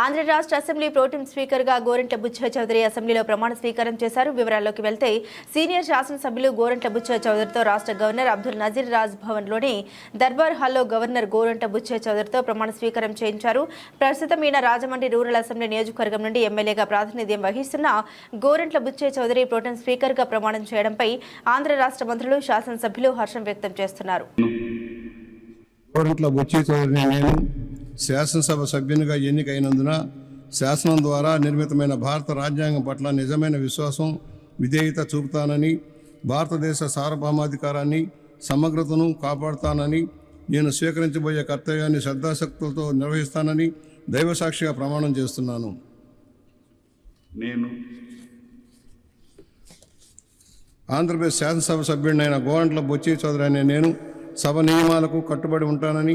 ఆంధ్ర రాష్ట్ర అసెంబ్లీ ప్రోటీం స్పీకర్గా గోరంట్ల బుచ్చ చౌదరి అసెంబ్లీలో ప్రమాణ స్వీకారం చేశారు. వివరాల్లోకి వెళ్తే సీనియర్ శాసనసభ్యులు గోరంట్ల బుచ్చ చౌదరితో రాష్ట్ర గవర్నర్ అబ్దుల్ నజీర్ రాజ్ భవన్లోని దర్బార్ హాల్లో గవర్నర్ గోరంట్ల బుచ్చ చౌదరితో ప్రమాణ స్వీకారం చేయించారు. ప్రస్తుతం ఈయన రాజమండ్రి రూరల్ అసెంబ్లీ నియోజకవర్గం నుండి ఎమ్మెల్యేగా ప్రాతినిధ్యం వహిస్తున్న గోరంట్ల బుచ్చే చౌదరి ప్రోటీం స్పీకర్గా ప్రమాణం చేయడంపై ఆంధ్ర రాష్ట్ర మంత్రులు శాసనసభ్యులు హర్షం వ్యక్తం చేస్తున్నారు. కోరంట్ల బుచ్చి చౌదరిని నేను శాసనసభ సభ్యునిగా ఎన్నికైనందున శాసనం ద్వారా నిర్మితమైన భారత రాజ్యాంగం పట్ల నిజమైన విశ్వాసం విధేయత చూపుతానని భారతదేశ సార్వభౌమాధికారాన్ని సమగ్రతను కాపాడుతానని నేను స్వీకరించబోయే కర్తవ్యాన్ని శ్రద్ధాశక్తులతో నిర్వహిస్తానని దైవసాక్షిగా ప్రమాణం చేస్తున్నాను. నేను ఆంధ్రప్రదేశ్ శాసనసభ సభ్యుడినైన గోరంట్ల బొచ్చి చౌదరి అనే నేను సభ నియమాలకు కట్టుబడి ఉంటానని